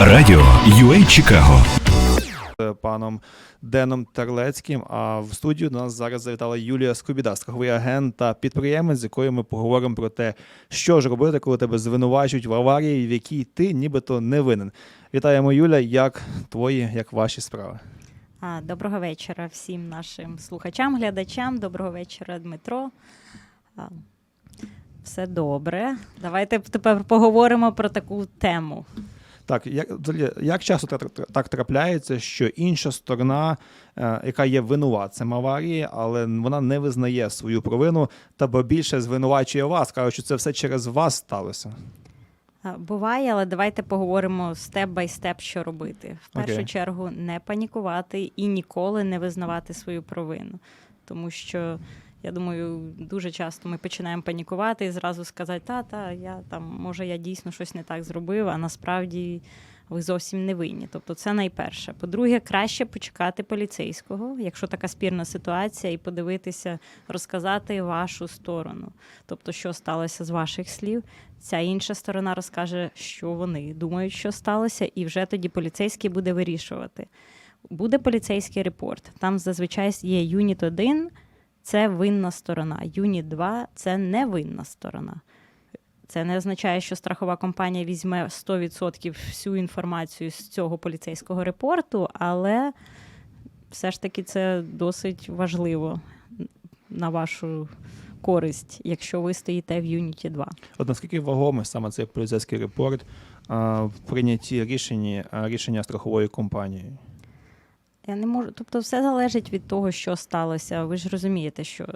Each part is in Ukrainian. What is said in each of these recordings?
Радіо UA Чикаго. з паном Деном Терлецьким. А в студію до нас зараз завітала Юлія Скобіда, страховий агент та підприємець, з якою ми поговоримо про те, що ж робити, коли тебе звинувачують в аварії, в якій ти нібито не винен. Вітаємо, Юля. Як твої, як ваші справи? Доброго вечора всім нашим слухачам, глядачам. Доброго вечора, Дмитро. Все добре. Давайте тепер поговоримо про таку тему. Так, як, взагалі, як часто так, трапляється, що інша сторона, е, яка є винуватцем аварії, але вона не визнає свою провину та бо більше звинувачує вас, каже, що це все через вас сталося. Буває, але давайте поговоримо степ бай степ, що робити. В першу Окей. чергу не панікувати і ніколи не визнавати свою провину. Тому що я думаю, дуже часто ми починаємо панікувати і зразу сказати, та, та, я там, може, я дійсно щось не так зробив, а насправді ви зовсім не винні. Тобто, це найперше. По-друге, краще почекати поліцейського, якщо така спірна ситуація, і подивитися, розказати вашу сторону. Тобто, що сталося з ваших слів. Ця інша сторона розкаже, що вони думають, що сталося, і вже тоді поліцейський буде вирішувати. Буде поліцейський репорт. Там зазвичай є юніт 1 це винна сторона, юніт 2 це невинна сторона. Це не означає, що страхова компанія візьме 100% всю інформацію з цього поліцейського репорту, але все ж таки це досить важливо на вашу користь, якщо ви стоїте в юніті 2. От наскільки вагомий саме цей поліцейський репорт а, в прийнятті рішення, рішення страхової компанії? Я не можу. Тобто, все залежить від того, що сталося. Ви ж розумієте, що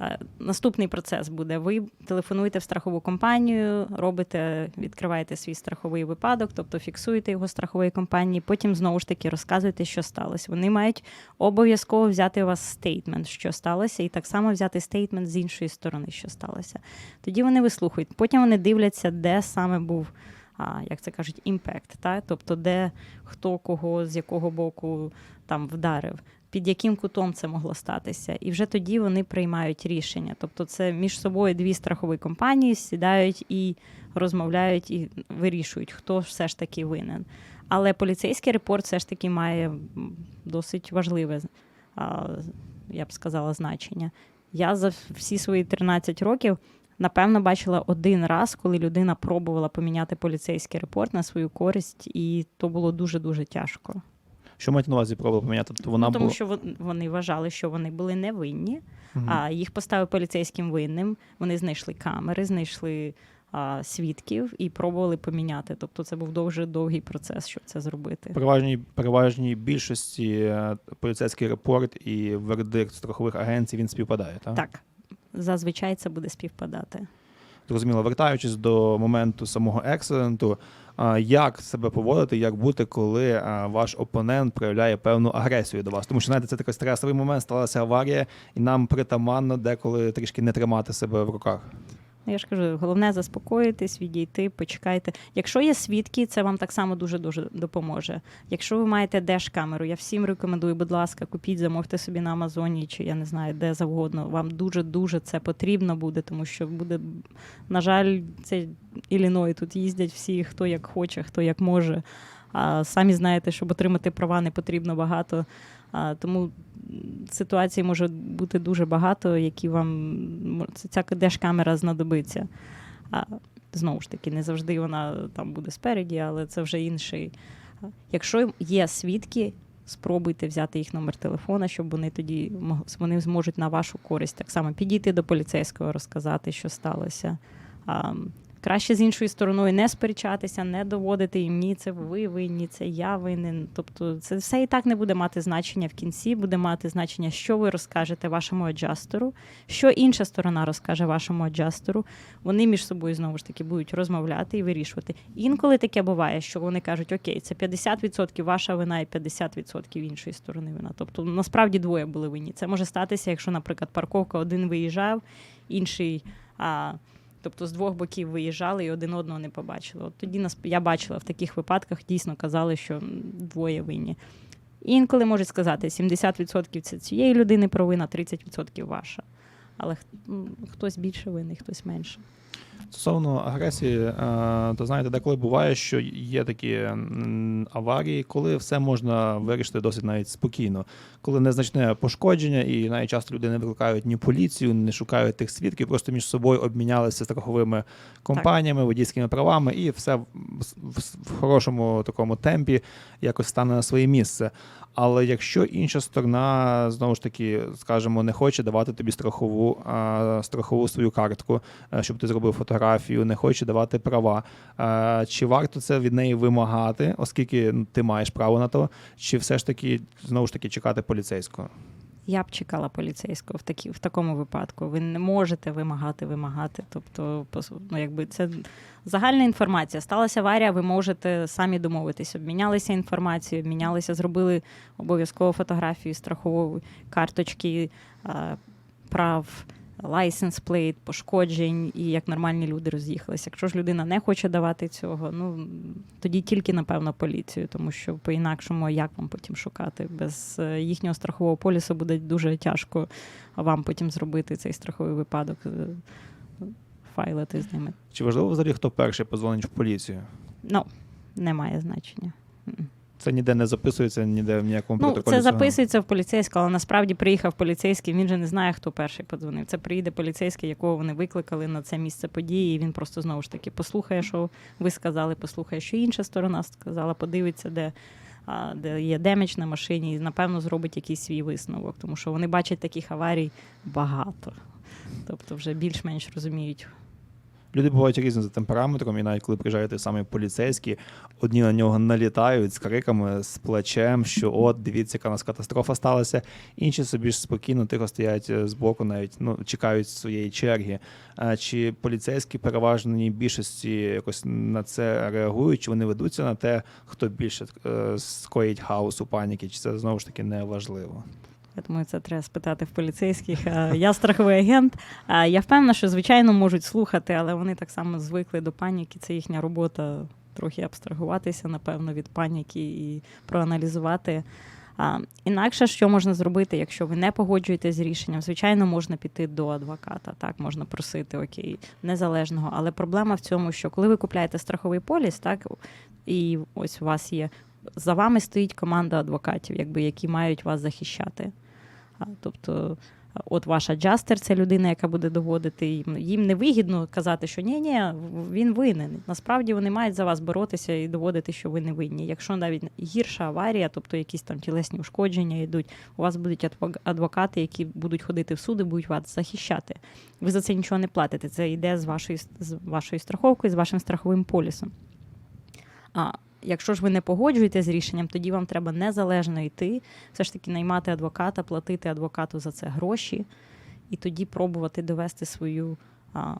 е, наступний процес буде. Ви телефонуєте в страхову компанію, робите, відкриваєте свій страховий випадок, тобто фіксуєте його страхової компанії. Потім знову ж таки розказуєте, що сталося. Вони мають обов'язково взяти у вас стейтмент, що сталося, і так само взяти стейтмент з іншої сторони, що сталося. Тоді вони вислухають. Потім вони дивляться, де саме був. Як це кажуть, імпект, та? тобто де хто кого з якого боку там вдарив, під яким кутом це могло статися. І вже тоді вони приймають рішення. Тобто, це між собою дві страхові компанії сідають і розмовляють і вирішують, хто все ж таки винен. Але поліцейський репорт все ж таки має досить важливе, я б сказала, значення. Я за всі свої 13 років. Напевно, бачила один раз, коли людина пробувала поміняти поліцейський репорт на свою користь, і то було дуже дуже тяжко. Що маєте на увазі пробували поміняти? Тобто вона ну, тому була... що вон- вони вважали, що вони були невинні, Мгм. а їх поставив поліцейським винним. Вони знайшли камери, знайшли а, свідків і пробували поміняти. Тобто, це був дуже довгий процес, щоб це зробити. переважній, переважній більшості е, поліцейський репорт і вердикт страхових агенцій він співпадає, так? Так, зазвичай це буде співпадати. Зрозуміло, вертаючись до моменту самого ексиденту, як себе поводити, як бути, коли ваш опонент проявляє певну агресію до вас? Тому що знаєте, це такий стресовий момент, сталася аварія, і нам притаманно деколи трішки не тримати себе в руках. Ну, Я ж кажу, головне заспокоїтись, відійти, почекайте. Якщо є свідки, це вам так само дуже дуже допоможе. Якщо ви маєте деш-камеру, я всім рекомендую, будь ласка, купіть, замовте собі на Амазоні чи я не знаю, де завгодно. Вам дуже дуже це потрібно буде, тому що буде, на жаль, це Іліной. Тут їздять всі, хто як хоче, хто як може. А самі знаєте, щоб отримати права, не потрібно багато. А, тому ситуацій може бути дуже багато, які вам ця деш-камера знадобиться. А, знову ж таки, не завжди вона там буде спереді, але це вже інший. Якщо є свідки, спробуйте взяти їх номер телефона, щоб вони тоді вони зможуть на вашу користь так само підійти до поліцейського, розказати, що сталося. Краще з іншою стороною не сперечатися, не доводити їм ні, це ви винні, це я винен. Тобто, це все і так не буде мати значення в кінці, буде мати значення, що ви розкажете вашому аджастеру, що інша сторона розкаже вашому аджастеру. Вони між собою знову ж таки будуть розмовляти і вирішувати. Інколи таке буває, що вони кажуть, окей, це 50% ваша вина і 50% іншої сторони вина. Тобто, насправді двоє були винні. Це може статися, якщо, наприклад, парковка один виїжджав, інший. А, Тобто з двох боків виїжджали і один одного не побачили. От тоді нас я бачила в таких випадках, дійсно казали, що двоє винні. Інколи можуть сказати, 70% це цієї людини провина, 30% ваша. Але хтось більше винний, хтось менше. Стосовно агресії, е, то знаєте, деколи буває, що є такі аварії, коли все можна вирішити досить навіть спокійно, коли незначне пошкодження, і навіть часто люди не викликають ні поліцію, не шукають тих свідків, просто між собою обмінялися страховими компаніями, водійськими правами, і все в, хорошому такому темпі якось стане на своє місце. Але якщо інша сторона знову ж таки, скажімо, не хоче давати тобі страхову, страхову свою картку, е, щоб ти зробив фотографію, не хоче давати права. е, Чи варто це від неї вимагати, оскільки ну, ти маєш право на то, чи все ж таки знову ж таки чекати поліцейського? Я б чекала поліцейського в такі, в такому випадку. Ви не можете вимагати, вимагати. Тобто, ну, якби це загальна інформація. Сталася аварія, ви можете самі домовитись. Обмінялися інформацією, обмінялися, зробили обов'язково фотографію страхової карточки, е, прав. Лайсенс плейт, пошкоджень, і як нормальні люди роз'їхалися. Якщо ж людина не хоче давати цього, ну тоді тільки напевно поліцію, тому що по-інакшому як вам потім шукати? Без е, їхнього страхового полісу буде дуже тяжко вам потім зробити цей страховий випадок, е, файлити з ними. Чи важливо взагалі, хто перший позвонить в поліцію? Ну, немає значення. Це ніде не записується, ніде в ніякому Ну, протоколі. це цього? записується в поліцейського, але насправді приїхав поліцейський, він же не знає, хто перший подзвонив. Це приїде поліцейський, якого вони викликали на це місце події, і він просто знову ж таки послухає, що ви сказали, послухає, що інша сторона сказала, подивиться, де, де є демедж на машині, і напевно зробить якийсь свій висновок, тому що вони бачать таких аварій багато. Тобто вже більш-менш розуміють. Люди бувають різні за темпераметром, і навіть коли приїжджає той самий поліцейський, одні на нього налітають з криками, з плачем, що от, дивіться, яка у нас катастрофа сталася. Інші собі ж спокійно, тихо стоять е, збоку, навіть ну, чекають своєї черги. А чи поліцейські переважній більшості якось на це реагують, чи вони ведуться на те, хто більше е, скоїть хаосу, паніки, чи це знову ж таки не важливо? Я думаю, це треба спитати в поліцейських. Е, Я страховий агент. Е, Я впевнена, що звичайно можуть слухати, але вони так само звикли до паніки. Це їхня робота трохи абстрагуватися, напевно, від паніки і проаналізувати. Інакше, що можна зробити, якщо ви не погоджуєтесь з рішенням, звичайно, можна піти до адвоката. Так, можна просити окей, незалежного. Але проблема в цьому, що коли ви купляєте страховий поліс, так і ось у вас є за вами стоїть команда адвокатів, якби які мають вас захищати. Тобто, от ваша джастер це людина, яка буде доводити їм. Їм не вигідно казати, що ні, ні, він винен. Насправді вони мають за вас боротися і доводити, що ви не винні. Якщо навіть гірша аварія, тобто якісь там тілесні ушкодження йдуть, у вас будуть адвок- адвокати, які будуть ходити в суди, будуть вас захищати. Ви за це нічого не платите. Це йде з вашої з вашою страховкою, з вашим страховим полісом. А якщо ж ви не погоджуєте з рішенням, тоді вам треба незалежно йти, все ж таки наймати адвоката, платити адвокату за це гроші, і тоді пробувати довести свою, а,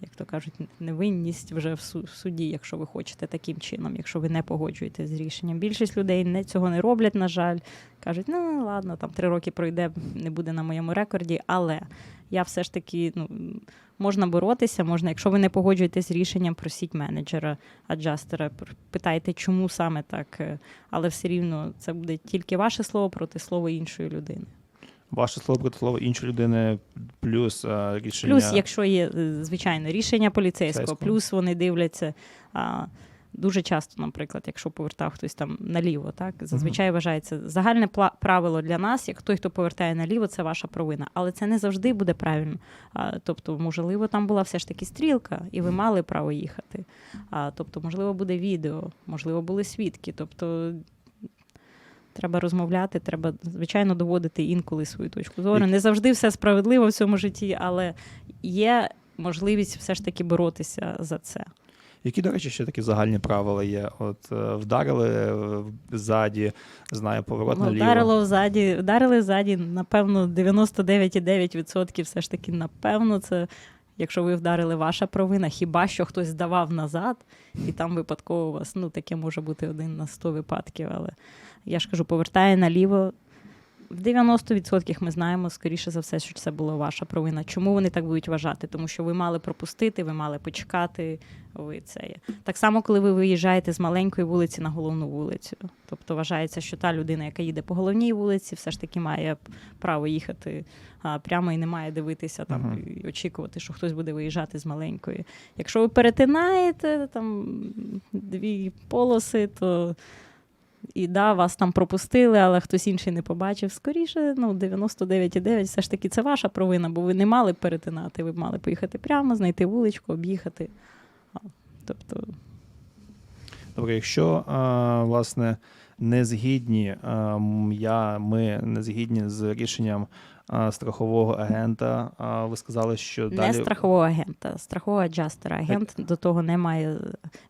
як то кажуть, невинність вже в суді, якщо ви хочете таким чином, якщо ви не погоджуєте з рішенням. Більшість людей не цього не роблять, на жаль. Кажуть, ну ладно, там три роки пройде, не буде на моєму рекорді, але я все ж таки ну, можна боротися, можна, якщо ви не погоджуєтесь з рішенням, просіть менеджера, аджастера, питайте, чому саме так, е, але все рівно це буде тільки ваше слово проти слова іншої людини. Ваше слово проти слово іншої людини, плюс а, рішення. Плюс, якщо є е, звичайно рішення поліцейського, Поліцейського. плюс вони дивляться. А, Дуже часто, наприклад, якщо повертав хтось там наліво, так зазвичай вважається загальне правило для нас, як той, хто повертає наліво, це ваша провина. Але це не завжди буде правильно. А, тобто, можливо, там була все ж таки стрілка, і ви мали право їхати. А, тобто, можливо, буде відео, можливо, були свідки. Тобто треба розмовляти, треба, звичайно, доводити інколи свою точку зору. Не завжди все справедливо в цьому житті, але є можливість все ж таки боротися за це. Які, до речі, ще такі загальні правила є? От е, вдарили е, ззаді, знаю, поворот Ну, наліво. Вдарило ззаді, вдарили ззаді, напевно, 99,9% все ж таки, напевно, це. Якщо ви вдарили ваша провина, хіба що хтось здавав назад, і там випадково у вас, ну таке може бути один на 100 випадків. Але я ж кажу, повертає наліво. В 90% ми знаємо, скоріше за все, що це була ваша провина. Чому вони так будуть вважати? Тому що ви мали пропустити, ви мали почекати. Ви це є. Так само, коли ви виїжджаєте з маленької вулиці на головну вулицю. Тобто вважається, що та людина, яка їде по головній вулиці, все ж таки має право їхати а, прямо і не має дивитися там Мгм. і очікувати, що хтось буде виїжджати з маленької. Якщо ви перетинаєте там дві полоси, то і да, вас там пропустили, але хтось інший не побачив. Скоріше, ну, 99,9 все ж таки це ваша провина, бо ви не мали перетинати, ви мали поїхати прямо, знайти вуличку, об'їхати. Тобто, Добре, якщо а, власне не згідні, а, я, ми не згідні з рішенням а, страхового агента, а ви сказали, що не далі страхового агента, страхового аджастера. Агент до того не має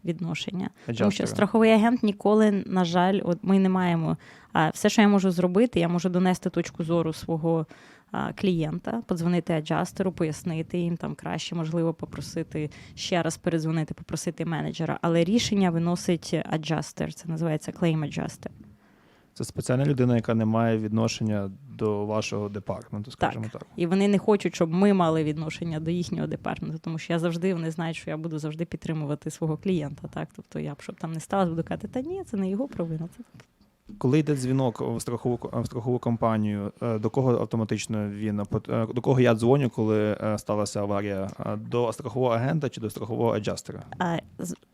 відношення. Тому що страховий агент ніколи, на жаль, от ми не маємо. А все, що я можу зробити, я можу донести точку зору свого а, клієнта, подзвонити аджастеру, пояснити їм там краще, можливо, попросити ще раз передзвонити, попросити менеджера. Але рішення виносить аджастер. Це називається claim adjuster. Це спеціальна людина, яка не має відношення до вашого департаменту, скажімо так. І вони не хочуть, щоб ми мали відношення до їхнього департаменту, тому що я завжди вони знають, що я буду завжди підтримувати свого клієнта. Так, тобто я б щоб там не сталося, буду казати, та ні, це не його провина. Це Коли йде дзвінок в страхову в страхову компанію, е, до кого автоматично він е, до кого я дзвоню, коли е, сталася аварія? Е, До страхового агента чи до страхового аджастера?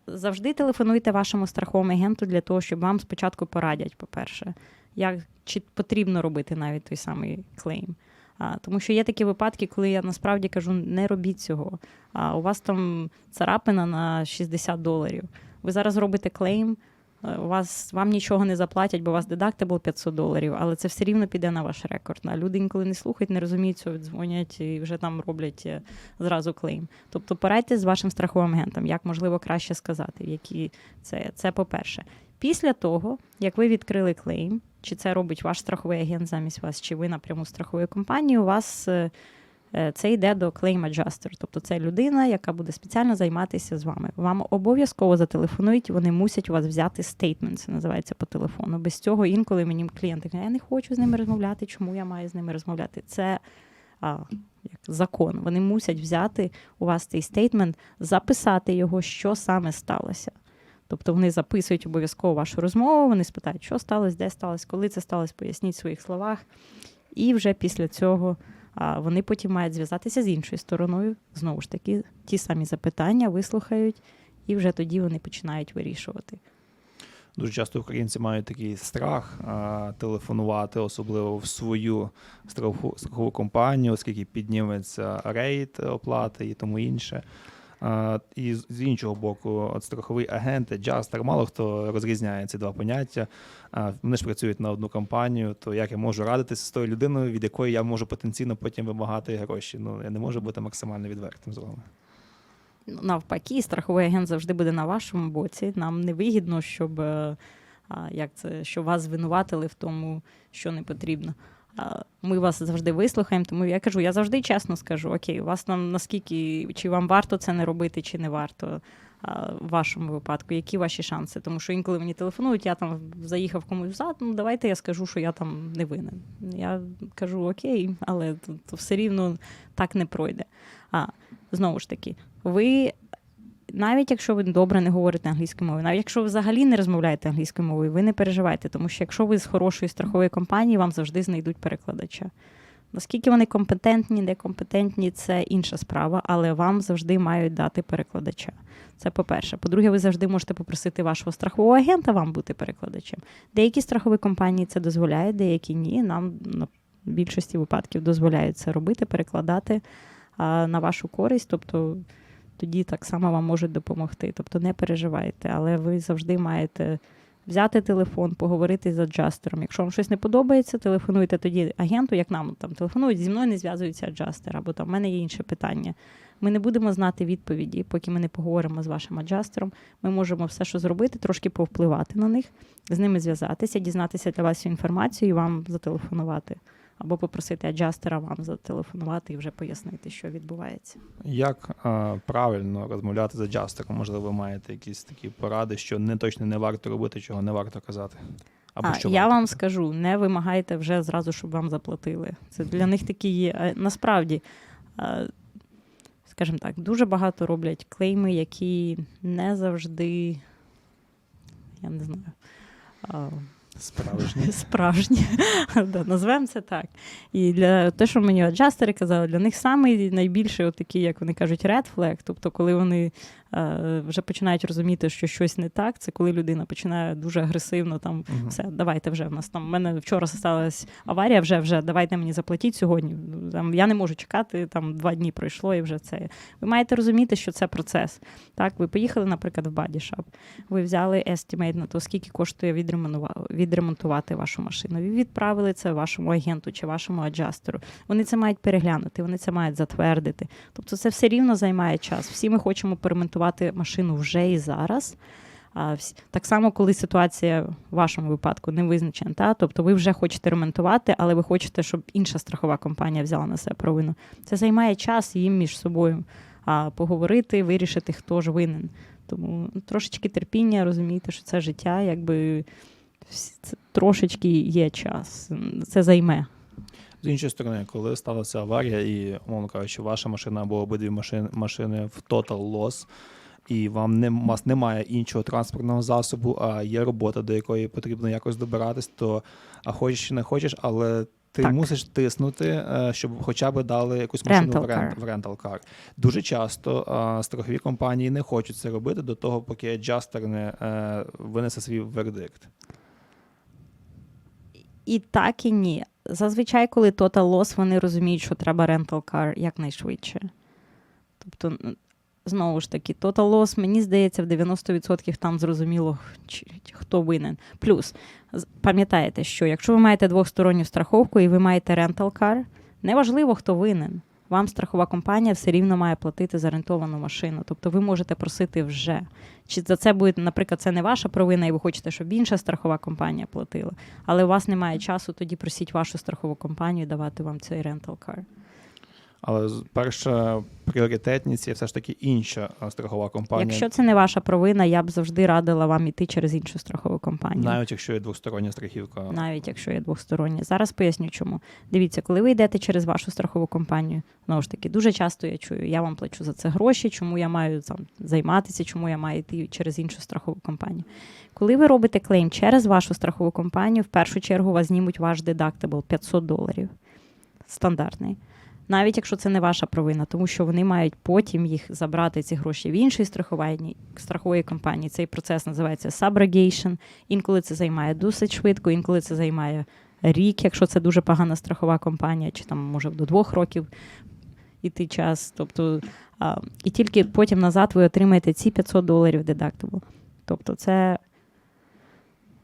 Завжди телефонуйте вашому страховому агенту для того, щоб вам спочатку порадять, по-перше, як чи потрібно робити навіть той самий клейм. А, тому що є такі випадки, коли я насправді кажу, не робіть цього. А у вас там царапина на 60 доларів. Ви зараз робите клейм. Е, У вас вам нічого не заплатять, бо у вас дедактабл 500 доларів, але це все рівно піде на ваш рекорд. А люди інколи не слухають, не розуміють цього, дзвонять і вже там роблять е, зразу клейм. Тобто порадьте з вашим страховим агентом, як можливо краще сказати, які це, це по-перше. Після того, як ви відкрили клейм, чи це робить ваш страховий агент замість вас, чи ви напряму страхової компанії, у вас е, це йде до claim adjuster. Тобто це людина, яка буде спеціально займатися з вами. Вам обов'язково зателефонують, вони мусять у вас взяти стейтмент, це називається по телефону. Без цього інколи мені клієнти кажуть, я не хочу з ними розмовляти, чому я маю з ними розмовляти? Це а, як закон. Вони мусять взяти у вас цей стейтмент, записати його, що саме сталося. Тобто вони записують обов'язково вашу розмову, вони спитають, що сталося, де сталося, коли це сталося, поясніть в своїх словах. І вже після цього вони потім мають зв'язатися з іншою стороною. Знову ж таки, ті самі запитання вислухають, і вже тоді вони починають вирішувати. Дуже часто українці мають такий страх а, телефонувати, особливо в свою страхову компанію, оскільки підніметься рейд оплати і тому інше. І з- іншого боку, от страховий агент, джастер, мало хто розрізняє ці два поняття. Вони ж працюють на одну компанію, то як я можу радитися з тою людиною, від якої я можу потенційно потім вимагати гроші? Ну я не можу бути максимально відвертим з вами. Ну, навпаки, страховий агент завжди буде на вашому боці. Нам не вигідно, щоб, е, як це, щоб вас звинуватили в тому, що не потрібно. Ми вас завжди вислухаємо, тому я кажу, я завжди чесно скажу: окей, у вас там наскільки чи вам варто це не робити, чи не варто. В вашому випадку, які ваші шанси? Тому що інколи мені телефонують, я там заїхав комусь взад, ну давайте я скажу, що я там не винен. Я кажу окей, але то, то все рівно так не пройде. А знову ж таки, ви навіть якщо ви добре не говорите англійською мовою, навіть якщо ви взагалі не розмовляєте англійською мовою, ви не переживайте, тому що якщо ви з хорошої страхової компанії, вам завжди знайдуть перекладача. Наскільки вони компетентні, некомпетентні, це інша справа, але вам завжди мають дати перекладача. Це по-перше. По-друге, ви завжди можете попросити вашого страхового агента вам бути перекладачем. Деякі страхові компанії це дозволяють, деякі ні. Нам на більшості випадків дозволяють це робити, перекладати а, на вашу користь. Тобто тоді так само вам можуть допомогти. Тобто не переживайте, але ви завжди маєте взяти телефон, поговорити з аджастером. Якщо вам щось не подобається, телефонуйте тоді агенту, як нам там телефонують, зі мною не зв'язується аджастер, або там в мене є інше питання. Ми не будемо знати відповіді, поки ми не поговоримо з вашим аджастером. Ми можемо все, що зробити, трошки повпливати на них, з ними зв'язатися, дізнатися для вас інформацію і вам зателефонувати. Або попросити аджастера вам зателефонувати і вже пояснити, що відбувається. Як а, правильно розмовляти з аджастером? Можливо, ви маєте якісь такі поради, що не точно не варто робити, чого не варто казати. Або А, що я вам скажу, не вимагайте вже зразу, щоб вам заплатили. Це для них такі є. Е, Насправді, е, скажімо так, дуже багато роблять клейми, які не завжди, я не знаю. Справжні. Справжні, да, назвемо це так. І для те, що мені аджастери казали, для них саме найбільший, отакий, як вони кажуть, red flag, тобто, коли вони вже починають розуміти, що щось не так, це коли людина починає дуже агресивно там Мгм. все, давайте вже в нас там. У мене вчора сталася аварія, вже вже давайте мені заплатіть сьогодні. Там я не можу чекати, там два дні пройшло і вже це. Ви маєте розуміти, що це процес. Так, ви поїхали, наприклад, в бодішап, ви взяли estimate на то, скільки коштує відремонтувати вашу машину. Ви відправили це вашому агенту чи вашому аджастеру. Вони це мають переглянути, вони це мають затвердити. Тобто, це все рівно займає час. Всі ми хочемо перемонтувати машину вже і зараз. Так само, коли ситуація в вашому випадку не визначена, та? тобто ви вже хочете ремонтувати, але ви хочете, щоб інша страхова компанія взяла на себе провину. Це займає час їм між собою а, поговорити, вирішити, хто ж винен. Тому трошечки терпіння, розумійте, що це життя, якби це трошечки є час. Це займе. З іншої сторони, коли сталася аварія, і, умовно кажучи, ваша машина або обидві машини, машини в total loss, і вам не, у вас немає іншого транспортного засобу, а є робота, до якої потрібно якось добиратись, то а хочеш чи не хочеш, але ти Так. мусиш тиснути, е, щоб хоча б дали якусь машину Rental в, рент, в rental car. Дуже часто а, страхові компанії не хочуть це робити до того, поки аджастер не е, винесе свій вердикт. І так, і ні. Зазвичай, коли total loss, вони розуміють, що треба rental car якнайшвидше. Тобто, знову ж таки, total loss, мені здається, в 90% там зрозуміло, хто винен. Плюс, пам'ятаєте, що якщо ви маєте двосторонню страховку і ви маєте rental car, неважливо, хто винен. Вам страхова компанія все рівно має платити за рентовану машину. Тобто ви можете просити вже. Чи за це буде, наприклад, це не ваша провина, і ви хочете, щоб інша страхова компанія платила. Але у вас немає часу, тоді просіть вашу страхову компанію давати вам цей rental car. Але перша пріоритетність є все ж таки інша страхова компанія. Якщо це не ваша провина, я б завжди радила вам іти через іншу страхову компанію. Навіть якщо є двостороння страхівка. Навіть якщо є двосторонні. Зараз поясню чому. Дивіться, коли ви йдете через вашу страхову компанію, знову ж таки, дуже часто я чую, я вам плачу за це гроші, чому я маю там займатися, чому я маю йти через іншу страхову компанію. Коли ви робите клейм через вашу страхову компанію, в першу чергу вас знімуть ваш дедактабл 500 доларів. Стандартний. Навіть якщо це не ваша провина, тому що вони мають потім їх забрати ці гроші в іншій страховій, страхової компанії. Цей процес називається subrogation. Інколи це займає досить швидко, інколи це займає рік, якщо це дуже погана страхова компанія, чи там може до двох років іти час. Тобто, а, і тільки потім назад ви отримаєте ці 500 доларів дедактабл. Тобто, це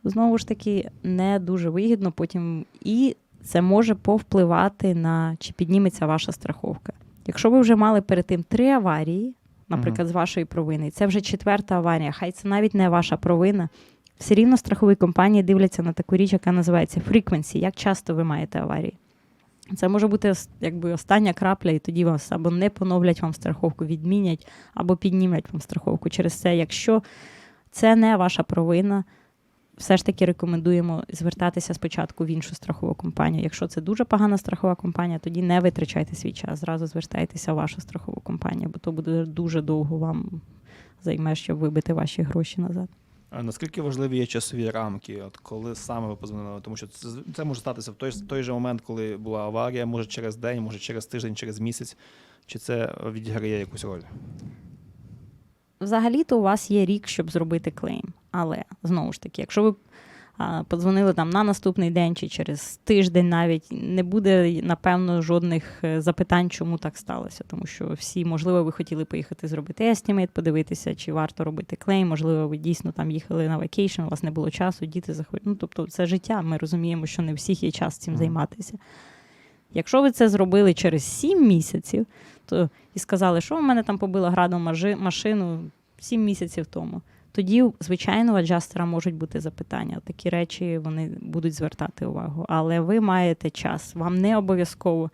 знову ж таки не дуже вигідно потім. І це може повпливати на чи підніметься ваша страховка. Якщо ви вже мали перед тим три аварії, наприклад, з вашої провини, і це вже четверта аварія, хай це навіть не ваша провина. Все рівно страхові компанії дивляться на таку річ, яка називається frequency, як часто ви маєте аварії. Це може бути якби остання крапля, і тоді вас або не поновлять вам страховку, відмінять, або піднімуть вам страховку. Через це, якщо це не ваша провина, все ж таки рекомендуємо звертатися спочатку в іншу страхову компанію. Якщо це дуже погана страхова компанія, тоді не витрачайте свій час. Зразу звертайтеся в вашу страхову компанію, бо то буде дуже довго вам займе, щоб вибити ваші гроші назад. А наскільки важливі є часові рамки? От коли саме ви позвонили? Тому що це, це може статися в той, той же момент, коли була аварія, може через день, може через тиждень, через місяць. Чи це відіграє якусь роль? Взагалі-то у вас є рік, щоб зробити клейм. Але знову ж таки, якщо ви подзвонили там на наступний день чи через тиждень, навіть не буде напевно жодних е, запитань, чому так сталося. Тому що всі, можливо, ви хотіли поїхати зробити естімейт, подивитися, чи варто робити клейм. Можливо, ви дійсно там їхали на вакейшн, у вас не було часу, діти захворіли. Ну, тобто, це життя. Ми розуміємо, що не всіх є час цим займатися. Якщо ви це зробили через 7 місяців, то і сказали, що у мене там побила градом машину 7 місяців тому. Тоді, звичайно, у аджастера можуть бути запитання. Такі речі вони будуть звертати увагу. Але ви маєте час, вам не обов'язково.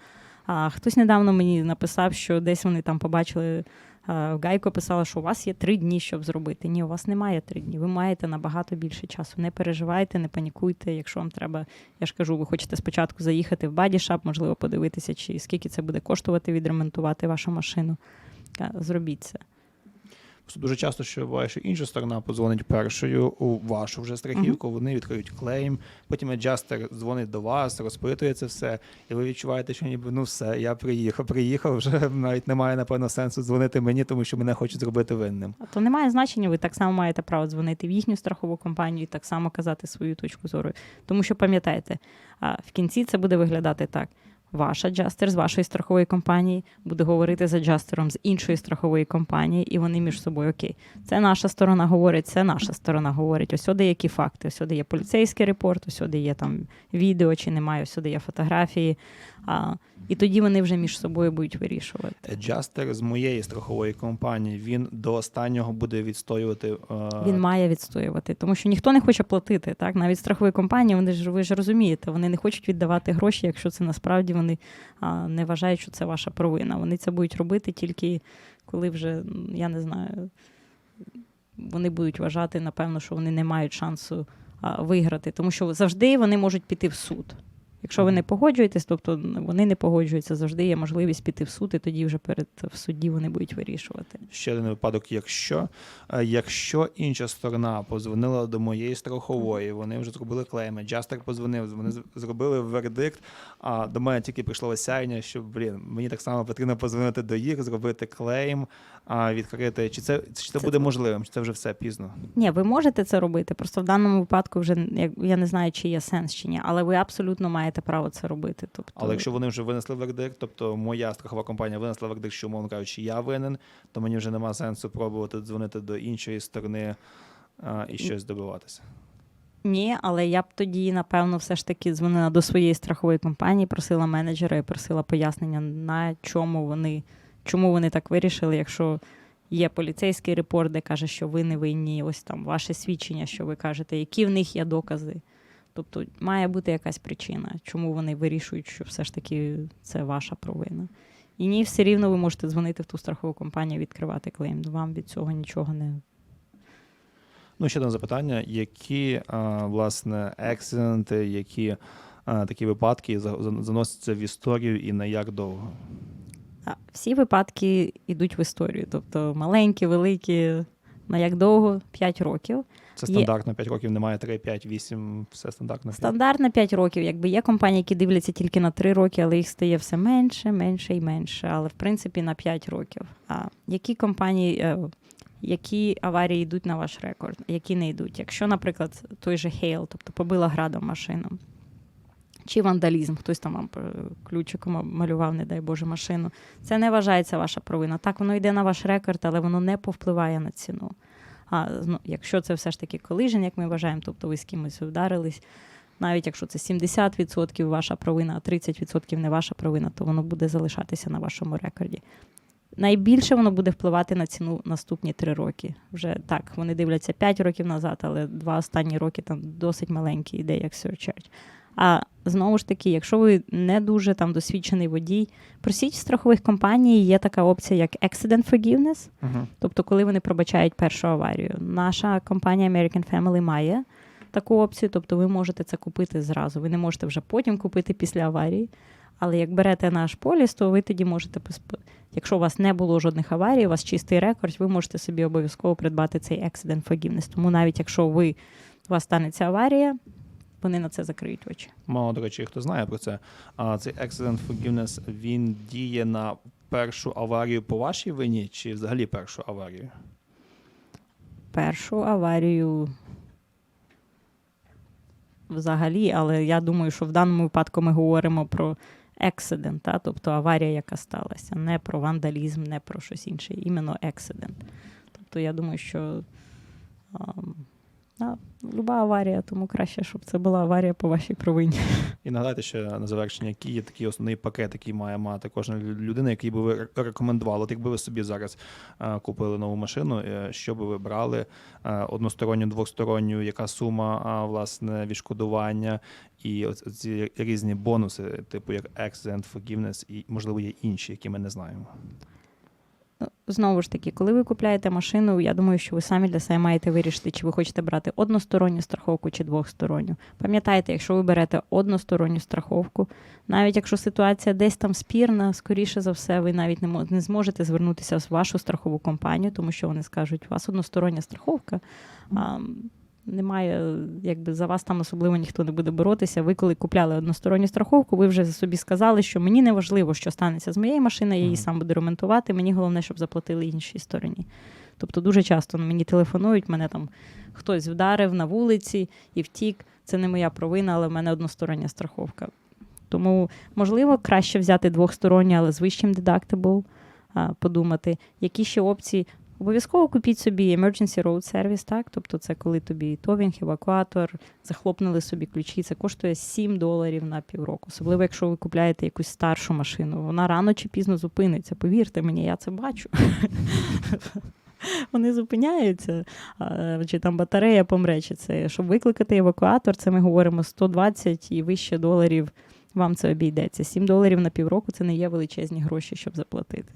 А хтось недавно мені написав, що десь вони там побачили Гайко писала, що у вас є три дні, щоб зробити. Ні, у вас немає три дні. Ви маєте набагато більше часу. Не переживайте, не панікуйте. Якщо вам треба, я ж кажу, ви хочете спочатку заїхати в бадішап, можливо, подивитися, чи скільки це буде коштувати відремонтувати вашу машину. Зробіть це. Просто Дуже часто, що буває, що інша сторона подзвонить першою у вашу вже страхівку, вони відкриють клейм, потім аджастер дзвонить до вас, розпитує це все, і ви відчуваєте, що ніби ну все, я приїхав, приїхав, вже навіть немає, напевно, сенсу дзвонити мені, тому що мене хочуть зробити винним. А то немає значення, ви так само маєте право дзвонити в їхню страхову компанію і так само казати свою точку зору. Тому що пам'ятайте, а, в кінці це буде виглядати так. Ваш аджастер з вашої страхової компанії буде говорити з аджастером з іншої страхової компанії, і вони між собою окей. Це наша сторона говорить, це наша сторона говорить. Ось сюди які факти. Ось сюди є поліцейський репорт, ось сюди є там відео чи немає, ось сюди є фотографії. А, і тоді вони вже між собою будуть вирішувати. Аджастер з моєї страхової компанії він до останнього буде відстоювати. е, Він має відстоювати, тому що ніхто не хоче платити. Так, навіть страхові компанії, вони ж ви ж розумієте, вони не хочуть віддавати гроші, якщо це насправді вони а, не вважають, що це ваша провина. Вони це будуть робити тільки коли вже я не знаю, вони будуть вважати, напевно, що вони не мають шансу а, виграти, тому що завжди вони можуть піти в суд. Якщо ви не погоджуєтесь, тобто вони не погоджуються, завжди є можливість піти в суд, і тоді вже перед в суді вони будуть вирішувати. Ще один випадок, якщо, е, якщо інша сторона позвонила до моєї страхової, вони вже зробили клейми, Джастер позвонив, вони зробили вердикт, а до мене тільки прийшло осяяння, що блін, мені так само потрібно позвонити до їх, зробити клейм, а відкрити. Чи це чи це Це- буде можливим? Чи це вже все пізно? Ні, ви можете це робити. Просто в даному випадку вже я не знаю, чи є сенс чи ні, але ви абсолютно маєте право це робити. Тобто, Але якщо вони вже винесли вердикт, тобто моя страхова компанія винесла вердикт, що умовно кажучи, я винен, то мені вже немає сенсу пробувати дзвонити до іншої сторони а, і щось добиватися. ні, але я б тоді, напевно, все ж таки дзвонила до своєї страхової компанії, просила менеджера і просила пояснення, на чому вони, чому вони так вирішили, якщо. Є поліцейський репорт, де каже, що ви не винні, ось там ваше свідчення, що ви кажете, які в них є докази. Тобто має бути якась причина, чому вони вирішують, що все ж таки це ваша провина. І ні, все рівно ви можете дзвонити в ту страхову компанію, відкривати клейм. Вам від цього нічого не Ну, ще одне запитання: які а, власне ексиденти, які а, такі випадки за- за- заносяться в історію і на як довго? Всі випадки йдуть в історію. Тобто маленькі, великі, на як довго? 5 років. Це стандартно 5 років, немає 3, 5, 8, все стандартно. Стандартно 5 років. Якби є компанії, які дивляться тільки на 3 роки, але їх стає все менше, менше і менше. Але в принципі на 5 років. А які компанії, е, які аварії йдуть на ваш рекорд, які не йдуть? Якщо, наприклад, той же Хейл, тобто побила градом машину. Чи вандалізм, хтось там вам е, ключиком малював, не дай Боже, машину. Це не вважається ваша провина. Так, воно йде на ваш рекорд, але воно не повпливає на ціну. А ну, якщо це все ж таки колижен, як ми вважаємо, тобто ви з кимось вдарились, навіть якщо це 70% ваша провина, а 30% не ваша провина, то воно буде залишатися на вашому рекорді. Найбільше воно буде впливати на ціну наступні три роки. Вже так, вони дивляться 5 років назад, але два останні роки там досить маленькі йде як surcharge. А знову ж таки, якщо ви не дуже там досвідчений водій, просіть в страхових компаній, є така опція, як Accident Forgiveness. Угу. Тобто, коли вони пробачають першу аварію. Наша компанія American Family має таку опцію, тобто ви можете це купити зразу. Ви не можете вже потім купити після аварії. Але як берете наш поліс, то ви тоді можете, якщо у вас не було жодних аварій, у вас чистий рекорд, ви можете собі обов'язково придбати цей Accident Forgiveness. Тому навіть якщо ви, у вас станеться аварія, вони на це закриють очі. Мало, до речі, хто знає про це. А цей Accident Forgiveness, він діє на першу аварію по вашій вині, чи взагалі першу аварію? першу аварію взагалі, але я думаю, що в даному випадку ми говоримо про ексидент, тобто аварія, яка сталася, не про вандалізм, не про щось інше, іменно ексидент. Тобто я думаю, що ам, да, люба аварія, тому краще, щоб це була аварія по вашій провині. І нагадайте ще на завершення, який є такий основний пакет, який має мати кожна людина, який би ви рекомендували. От якби ви собі зараз е, купили нову машину, е, що би ви брали е, односторонню, двосторонню, яка сума власне відшкодування і ці різні бонуси, типу як Accident Forgiveness і можливо є інші, які ми не знаємо. Знову ж таки, коли ви купляєте машину, я думаю, що ви самі для себе маєте вирішити, чи ви хочете брати односторонню страховку чи двохсторонню. Пам'ятайте, якщо ви берете односторонню страховку, навіть якщо ситуація десь там спірна, скоріше за все, ви навіть не, не зможете звернутися в вашу страхову компанію, тому що вони скажуть, у вас одностороння страховка. А, немає, якби за вас там особливо ніхто не буде боротися. Ви коли купляли односторонню страховку, ви вже собі сказали, що мені не важливо, що станеться з моєю машиною, я її сам буду ремонтувати. Мені головне, щоб заплатили іншій стороні. Тобто дуже часто мені телефонують, мене там хтось вдарив на вулиці і втік. Це не моя провина, але в мене одностороння страховка. Тому, можливо, краще взяти двохсторонню, але з вищим дедактибл, подумати, які ще опції. Обов'язково купіть собі emergency road service, так? Тобто це коли тобі товінг, евакуатор, захлопнули собі ключі. Це коштує 7 доларів на півроку. Особливо, якщо ви купляєте якусь старшу машину. Вона рано чи пізно зупиниться. Повірте мені, я це бачу. Вони зупиняються, чи там батарея помре, чи це. Щоб викликати евакуатор, це ми говоримо 120 і вище доларів. Вам це обійдеться. 7 доларів на півроку це не є величезні гроші, щоб заплатити.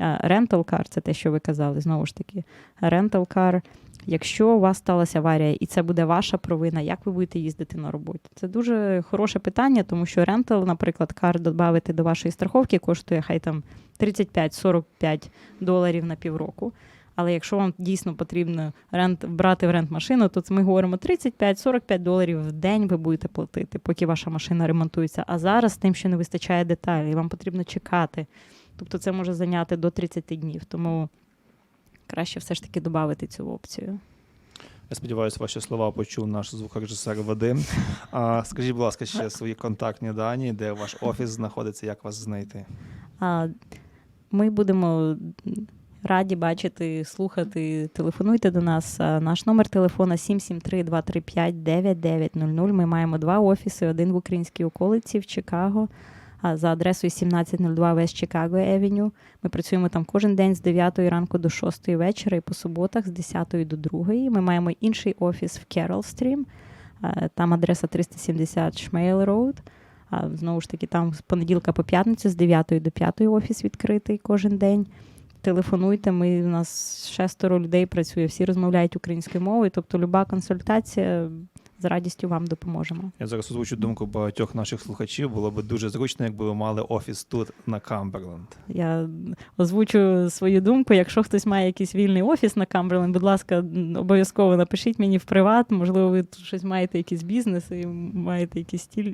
Rental car – це те, що ви казали, знову ж таки. Rental car, якщо у вас сталася аварія, і це буде ваша провина, як ви будете їздити на роботі? Це дуже хороше питання, тому що рентал, наприклад, кар додати до вашої страховки коштує хай там 35-45 доларів на півроку. Але якщо вам дійсно потрібно рент, брати в рент машину, то ми говоримо 35-45 доларів в день ви будете платити, поки ваша машина ремонтується. А зараз тим, що не вистачає деталей, вам потрібно чекати. Тобто це може зайняти до 30 днів. Тому краще все ж таки додати цю опцію. Я сподіваюся, ваші слова почув наш звукорежисер Вадим. А, скажіть, будь ласка, ще свої контактні дані, де ваш офіс знаходиться, як вас знайти? А ми будемо раді бачити, слухати. Телефонуйте до нас. Наш номер телефона 773-235-9900. Ми маємо два офіси: один в українській околиці в Чикаго. За адресою 1702 West Chicago Avenue. Ми працюємо там кожен день з 9 ранку до 6 вечора і по суботах з 10 до 2. Ми маємо інший офіс в Carroll Stream. Там адреса 370 Шмейл Road. Знову ж таки, там з понеділка по п'ятницю з 9 до 5 офіс відкритий кожен день. Телефонуйте, ми, у нас шестеро людей працює, всі розмовляють українською мовою, тобто люба консультація з радістю вам допоможемо. Я зараз озвучу думку багатьох наших слухачів. Було б дуже зручно, якби ви мали офіс тут на Камберленд. Я озвучу свою думку. Якщо хтось має якийсь вільний офіс на Камберленд, будь ласка, обов'язково напишіть мені в приват. Можливо, ви тут щось маєте якийсь бізнес і маєте якийсь стіль,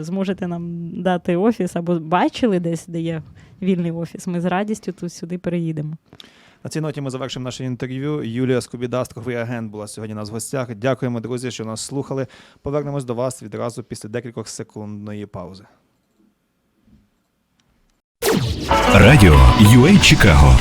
зможете нам дати офіс або бачили десь, де є вільний офіс. Ми з радістю тут сюди переїдемо. На цій ноті ми завершимо наше інтерв'ю. Юлія Скобіда, страховий агент, була сьогодні у нас в гостях. Дякуємо, друзі, що нас слухали. Повернемось до вас відразу після декількох секундної паузи. Радіо UA Чикаго